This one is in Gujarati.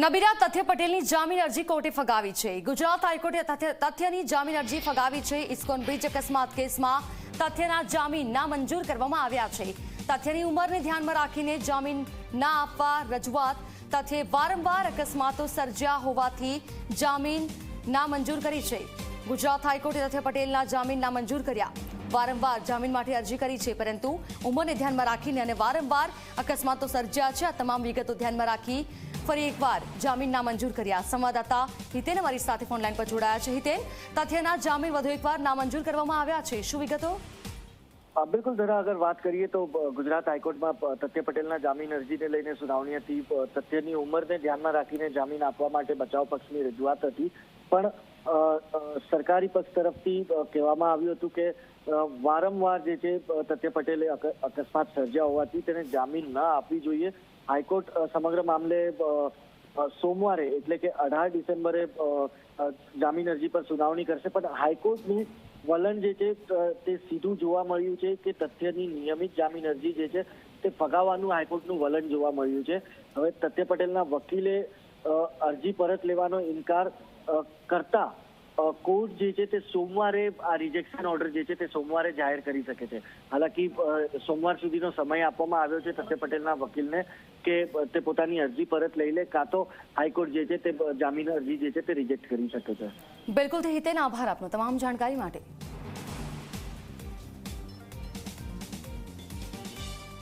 નબીરા તથ્ય પટેલની જામીન અરજી કોર્ટે ફગાવી છે. ગુજરાત હાઈકોર્ટે તથ્ય- તથ્યની જામીન અરજી ફગાવી છે. ઇસ્કોન બ્રિજ અકસ્માત કેસમાં તથ્યના જામીન ના મંજૂર કરવામાં આવ્યા છે. તથ્યની ઉંમરને ધ્યાનમાં રાખીને જામીન ના આપવા રજૂઆત તથ્યે વારંવાર અકસ્માતો સર્જ્યા હોવાથી જામીન ના મંજૂર કરી છે. ગુજરાત હાઈકોર્ટે તથ્ય પટેલના જામીન ના મંજૂર કર્યા. વારંવાર જામીન માટે અરજી કરી છે, પરંતુ ઉંમરને ધ્યાનમાં રાખીને અને વારંવાર અકસ્માતો સર્જ્યા છે. આ તમામ વિગતો ધ્યાનમાં રાખી ફરી એકવાર જામીન નામંજૂર કર્યા. સંવાદદાતા હિતેન અમારી સાથે ફોનલાઈન પર જોડાયા છે. હિતેન, તથ્યના જામીન વધુ એકવાર નામંજૂર કરવામાં આવ્યા છે. શું વિગતો? બિલકુલ ધરા અગર વાત કરીએ તો ગુજરાત હાઈકોર્ટમાં તથ્ય પટેલના જામીન અરજીને લઈને સુનાવણી હતી. તથ્યની ઉંમરને ધ્યાનમાં રાખીને જામીન આપવા માટે બચાવ પક્ષની રજૂઆત હતી. પણ સરકારી પક્ષ તરફથી કહેવામાં આવ્યું હતું કે વારંવાર જે છે તથ્ય પટેલે અકસ્માત સર્જ્યા હોવાથી તેને જામીન ન આપવી જોઈએ. હાઈકોર્ટ સમગ્ર મામલે સોમવારે એટલે કે અઢાર ડિસેમ્બરે જામીન અરજી પર સુનાવણી કરશે, પણ હાઈકોર્ટનું વલણ જે છે તે સીધું જોવા મળ્યું છે કે તથ્યની નિયમિત જામીન અરજી જે છે, તે ફગાવવાનું હાઈકોર્ટનું વલણ જોવા મળ્યું છે. હવે તથ્ય પટેલના વકીલે અરજી પરત લેવાનો ઇનકાર કરતા કોર્ટ જે છે તે સોમવારે આ રિજેક્શન ઓર્ડર જે છે તે સોમવારે જાહેર કરી શકે છે. હાલાકી સોમવાર સુધીનો સમય આપવામાં આવ્યો છે તથ્ય પટેલના વકીલને કે તે પોતાની અરજી પરત લઈ લે કાં તો હાઈકોર્ટ જે છે તે જામીન અરજી જે છે તે રિજેક્ટ કરી શકે છે. બિલકુલ હિતેન આભાર આપનો. તમામ જાણકારી માટે.